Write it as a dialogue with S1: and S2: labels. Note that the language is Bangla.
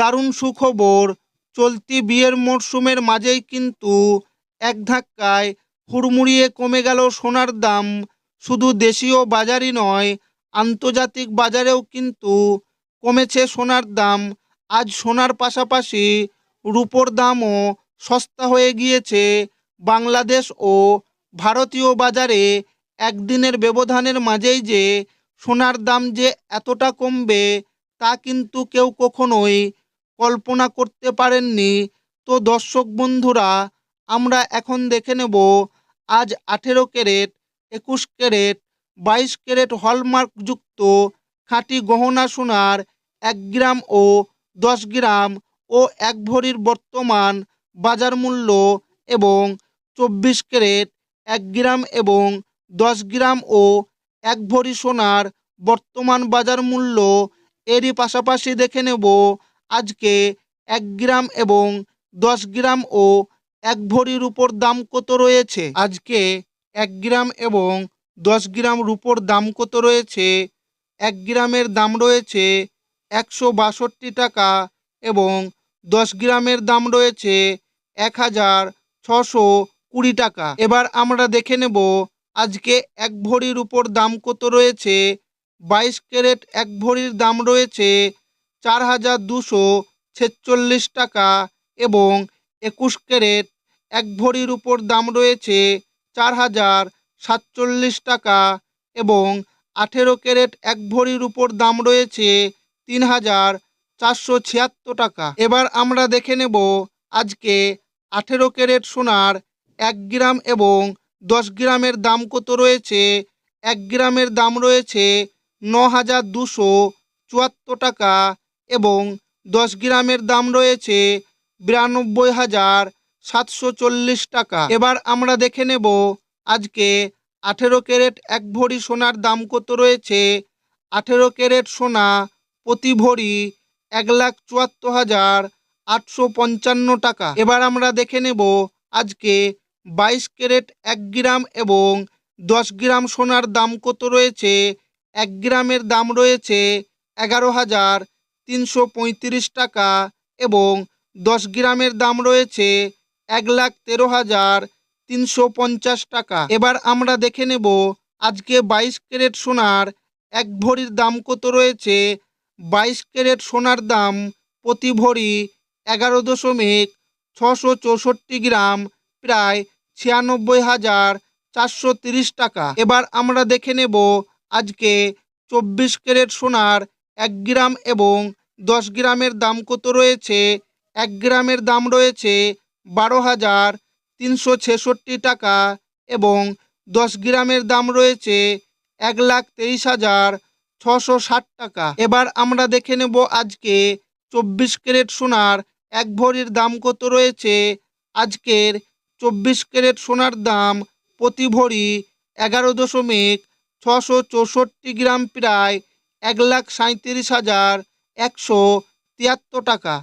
S1: দারুণ সুখবর। চলতি বিয়ের মরশুমের মাঝেই কিন্তু এক ধাক্কায় হুড়মুড়িয়ে কমে গেল সোনার দাম। শুধু দেশীয় বাজারই নয়, আন্তর্জাতিক বাজারেও কিন্তু কমেছে সোনার দাম। আজ সোনার পাশাপাশি রূপোর দামও সস্তা হয়ে গিয়েছে। বাংলাদেশ ও ভারতীয় বাজারে একদিনের ব্যবধানের মাঝেই যে সোনার দাম যে এতটা কমবে, তা কিন্তু কেউ কখনোই কল্পনা করতে পারেননি। তো দর্শক বন্ধুরা, আমরা এখন দেখে নেব, আজ আঠেরো ক্যারেট, একুশ ক্যারেট, বাইশ ক্যারেট হলমার্কযুক্ত খাঁটি গহনা সোনার এক গ্রাম ও দশ গ্রাম ও এক ভরির বর্তমান বাজার মূল্য এবং চব্বিশ ক্যারেট, এক গ্রাম এবং দশ গ্রাম ও এক ভরি সোনার বর্তমান বাজার মূল্য এরই পাশাপাশি দেখে নেব আজকে এক গ্রাম এবং দশ গ্রাম ও এক ভরির উপর দাম কত রয়েছে? আজকে এক গ্রাম এবং দশ গ্রাম রুপোর দাম কত রয়েছে? এক গ্রামের দাম রয়েছে একশো বাষট্টি টাকা এবং দশ গ্রামের দাম রয়েছে এক হাজার ছশো কুড়ি টাকা। এবার আমরা দেখে নেব আজকে এক ভরির উপর দাম কত রয়েছে, বাইশ ক্যারেট এক ভরির দাম রয়েছে চার হাজার দুশো ছেচল্লিশ টাকা এবং একুশ ক্যারেট এক ভরির উপর দাম রয়েছে চার হাজার সাতচল্লিশ টাকা এবং আঠেরো ক্যারেট এক ভরির উপর দাম রয়েছে তিন হাজার চারশো ছিয়াত্তর টাকা। এবার আমরা দেখে নেব আজকে আঠেরো ক্যারেট সোনার এক গ্রাম এবং দশ গ্রামের দাম কত রয়েছে। এক গ্রামের দাম রয়েছে ন হাজার দুশো চুয়াত্তর টাকা এবং দশ গ্রামের দাম রয়েছে বিরানব্বই হাজার সাতশো চল্লিশ টাকা। এবার আমরা দেখে নেব আজকে আঠেরো ক্যারেট এক ভরি সোনার দাম কত রয়েছে। আঠেরো ক্যারেট সোনা প্রতি ভরি এক লাখ চুয়াত্তর হাজার আটশো পঞ্চান্ন টাকা। এবার আমরা দেখে নেব আজকে বাইশ ক্যারেট এক গ্রাম এবং দশ গ্রাম সোনার দাম কত রয়েছে। এক গ্রামের দাম রয়েছে এগারো হাজার তিনশো পঁয়ত্রিশ টাকা এবং দশ গ্রামের দাম রয়েছে এক লাখ তেরো হাজার তিনশো পঞ্চাশ টাকা। এবার আমরা দেখে নেব আজকে বাইশ ক্যারেট সোনার এক ভরির দাম কত রয়েছে। বাইশ ক্যারেট সোনার দাম প্রতি ভরি এগারো দশমিক ছশো চৌষট্টি গ্রাম প্রায় ছিয়ানব্বই হাজার চারশো তিরিশ টাকা। এবার আমরা দেখে নেব আজকে চব্বিশ ক্যারেট সোনার এক গ্রাম এবং দশ গ্রামের দাম কত রয়েছে? এক গ্রামের দাম রয়েছে বারো হাজার তিনশো ছেষট্টি টাকা এবং দশ গ্রামের দাম রয়েছে এক লাখ তেইশ হাজার ছশো ষাট টাকা। এবার আমরা দেখে নেব আজকে চব্বিশ ক্যারেট সোনার এক ভরির দাম কত রয়েছে? আজকের চব্বিশ ক্যারেট সোনার দাম প্রতি ভরি এগারো দশমিক ছশো চৌষট্টি গ্রাম প্রায় এক লাখ সাঁইত্রিশ হাজার একশো তিয়াত্তর টাকা।